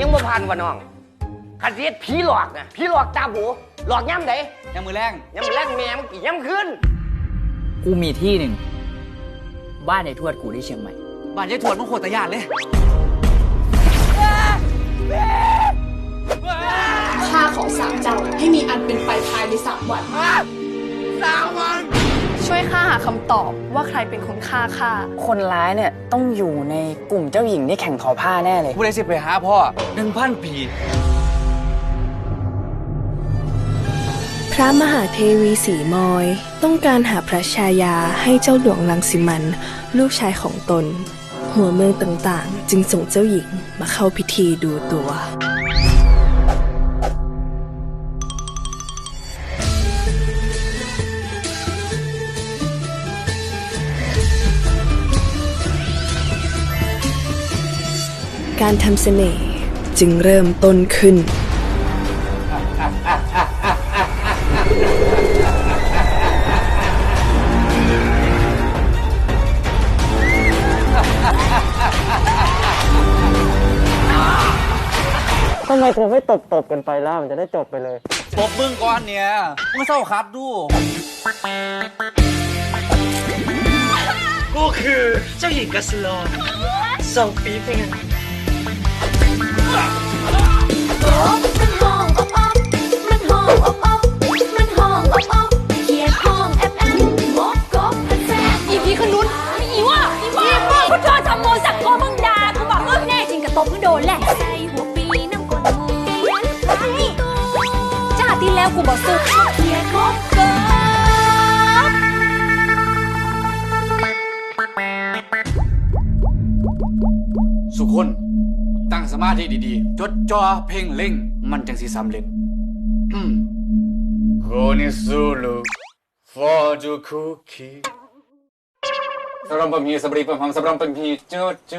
ยังบ่ผ่านว่าน้องคันสิเฮ็ดผีหลอกนะผีหลอกตาโบหลอกย่ำใดยังมือแรงย่ำแรกแม่มึงกี่ย่ำขึ้นกูมีที่หนึ่ง บ้านในทวดกูที่เชียงใหม่ บ้านยายถวนมึงโคตรตะยานเลยข้าขอสามเจ้าให้มีอันเป็นไปภายในสามวันสามวัน ช่วยข้าหาคำตอบว่าใครเป็นคนฆ่าข้าคนร้ายเนี่ยต้องอยู่ในกลุ่มเจ้าหญิงที่แข่งทอผ้าแน่เลย ผู้ใดสิไปหาพ่อหนึ่งพันปี พระมหาเทวีสีมอย ต้องการหาพระชายาให้เจ้าหลวงรังสิมัน ลูกชายของตน หัวเมืองต่างๆ จึงส่งเจ้าหญิงมาเข้าพิธีดูตัว การทำเสน่ห์จึงเริ่มต้นขึ้น ทำไมเธอไม่ตบตบๆกันไปล่ะมันจะได้จบไปเลย ตบมึงก่อนเนี่ยมึงเศร้าคัดดูกูคือเจ้าหญิงกัสลองสองปีเป็นไง แน่จริงกับตบมึงโดนแหละใส่หัวปีน้ำกลมูจ้าตีแล้วกูบอกสุดเขียนงกกบสุคน ตั้งสมาธิดีๆ จดจ่อเพ่งเล็งมันจังสิสำเร็จอืมโคนิซูลูฟอจูคุคิสำหรับผมมีสบรีผมสำหรับผมมีโจโจ